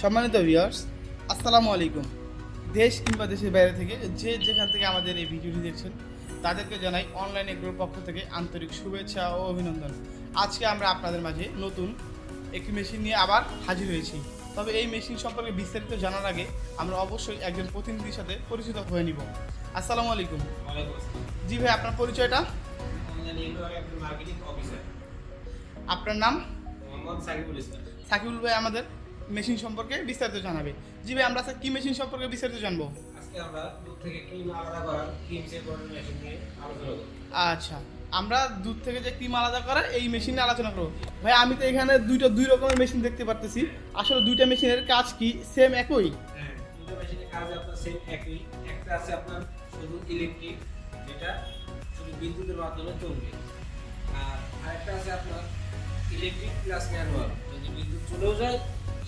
সম্মানিত ভিউয়ার্স আসসালামু আলাইকুম। দেশ কিংবা দেশের বাইরে থেকে যে যেখান থেকে আমাদের এই ভিডিওটি দেখছেন তাদেরকে জানাই অনলাইন এগ্রোর পক্ষ থেকে আন্তরিক শুভেচ্ছা ও অভিনন্দন। আজকে আমরা আপনাদের মাঝে নতুন একটি মেশিন নিয়ে আবার হাজির হয়েছি। তবে এই মেশিন সম্পর্কে বিস্তারিত জানার আগে আমরা অবশ্যই একজন প্রতিনিধির সাথে পরিচিত হয়ে নিব। আসসালামু আলাইকুম। জি ভাই আপনার পরিচয়টা? আপনার নাম? সাকিবুল ভাই আমাদের? মেশিন সম্পর্কে বিস্তারিত জানাবে। জি ভাই আমরা আজকে কি মেশিন সম্পর্কে বিস্তারিত জানব? আজকে আমরা দুধ থেকে ক্রিম আলাদা করার ক্রিম করার মেশিন নিয়ে আলোচনা করব। আচ্ছা আমরা দুধ থেকে যে ক্রিম আলাদা করা এই মেশিন নিয়ে আলোচনা করব। ভাই আমি তো এখানে দুইটা দুই রকমের মেশিন দেখতে পারতেছি। আসলে দুইটা মেশিনের কাজ কি? সেম একই? হ্যাঁ দুটো মেশিনের কাজ আপনার সেম একই। একটা আছে আপনার শুধু ইলেকট্রিক যেটা শুধু বিদ্যুতের মাধ্যমে চলবে। আর আরেকটা আছে আপনার ইলেকট্রিক প্লাস ম্যানুয়াল যদি বিদ্যুৎ চলেও যায়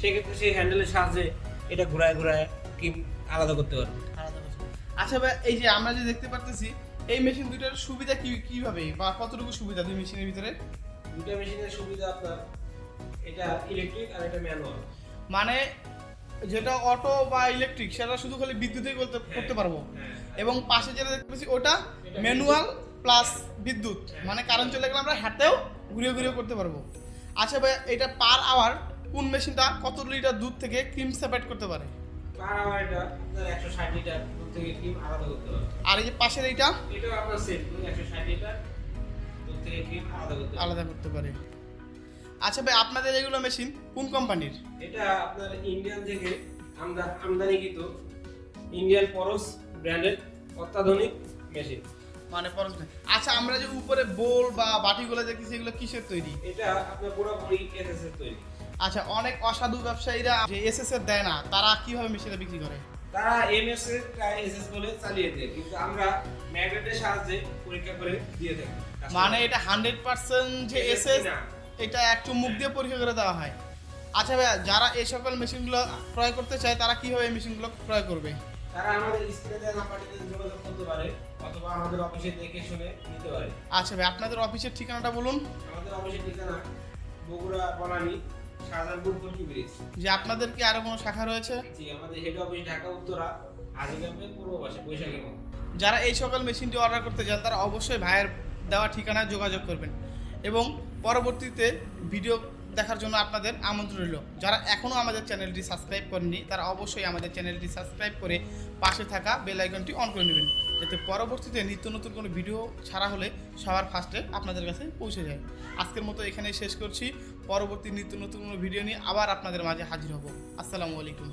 সেক্ষেত্রে সেই হ্যান্ডেলের সাহায্যে এটা ঘোরায় ঘোরায় ক্রিম আলাদা করতে পারবে। আলাদা। আচ্ছা ভাই এই যে আমরা যে দেখতে পারতেছি এই মেশিন দুইটার সুবিধা কি কীভাবে? বা কতটুকু সুবিধা দুই মেশিনের ভিতরে? দুটো মেশিনের সুবিধা আপনার এটা ইলেকট্রিক আর এটা ম্যানুয়াল মানে যেটা অটো বা ইলেকট্রিক সেটা শুধু খালি বিদ্যুতেই করতে করতে পারব। হ্যাঁ এবং পাশে যেটা দেখতে পাচ্ছি ওটা ম্যানুয়াল প্লাস বিদ্যুৎ। মানে কারেন্ট চলে গেলে আমরা হাতেও ঘুরিয়ে ঘুরিয়ে করতে পারব। আচ্ছা ভাই এটা পার আওয়ার কোন মেশিনটা কত লিটার দুধ থেকে ক্রিম সেপারেট করতে পারে? পার আওয়ার এটা আপনার একশো ষাট লিটার দুধ থেকে ক্রিম আলাদা করতে পারবে। আর এই যে পাশের এইটা? এটাও আপনার সেম একশো ষাট লিটার দুধ থেকে ক্রিম আলাদা করতে আলাদা করতে পারে। আচ্ছা ভাই আপনাদের এগুলো মেশিন কোন কোম্পানির এটা আপনার ইন্ডিয়ান থেকে আমদা আমদানিকৃত ইন্ডিয়ান পরস ব্র্যান্ডের অত্যাধুনিক মেশিন মানে পরশ ভাই। আচ্ছা আমরা যে উপরে বোল বা বাটিগুলো দেখতেছি এগুলো কিসের তৈরি? এটা আপনার পুরোপুরি এসএস এর তৈরি। আচ্ছা অনেক অসাধু ব্যবসায়ীরা যে এসএস এর দেয় না তারা কীভাবে মেশিনে বিক্রি করে? তারা এমএস এর এসএস বলে চালিয়ে দেয় কিন্তু আমরা ম্যাগনেটের সাহায্যে পরীক্ষা করে দিয়ে থাকি। মানে এটা হান্ড্রেড পার্সেন্ট যে এসএস এটা একটু মুখ দিয়ে পরীক্ষা করে দেওয়া হয়। আচ্ছা ভাইয়া যারা এই সকল মেশিনগুলো ক্রয় করতে চায় তারা কীভাবে এই মেশিনগুলো ক্রয় করবে? তারা আমাদের স্ক্রিনে নাম্বারটিতে যোগাযোগ করতে পারে। অথবা আমাদের অফিসে দেখে শুনে নিতে পারে। আচ্ছা ভাই আপনাদের অফিসের ঠিকানাটা বলুন। আমাদের অফিসের ঠিকানা বগুড়া বনানী শাহজাহানপুর কল্কি ব্রিজ যে আপনাদের কি আরও কোনো শাখা রয়েছে? জি আমাদের হেড অফিস ঢাকা উত্তরা হাজিগ্রামে পূর্ব পাশে বৈশাখী যারা এই সকল মেশিনটি অর্ডার করতে চান তারা অবশ্যই ভাইয়ের দেওয়া ঠিকানায় যোগাযোগ করবেন। এবং পরবর্তীতে ভিডিও দেখার জন্য আপনাদের আমন্ত্রণ রইল। যারা এখনও আমাদের চ্যানেলটি সাবস্ক্রাইব করেননি তারা অবশ্যই আমাদের চ্যানেলটি সাবস্ক্রাইব করে পাশে থাকা বেল আইকনটি অন করে নেবেন। যাতে পরবর্তীতে নিত্য নতুন কোনো ভিডিও ছাড়া হলে সবার ফার্স্টে আপনাদের কাছে পৌঁছে যায়। আজকের মতো এখানে শেষ করছি। পরবর্তী নিত্য নতুন কোনো ভিডিও নিয়ে আবার আপনাদের মাঝে হাজির হব। আসসালামু আলাইকুম।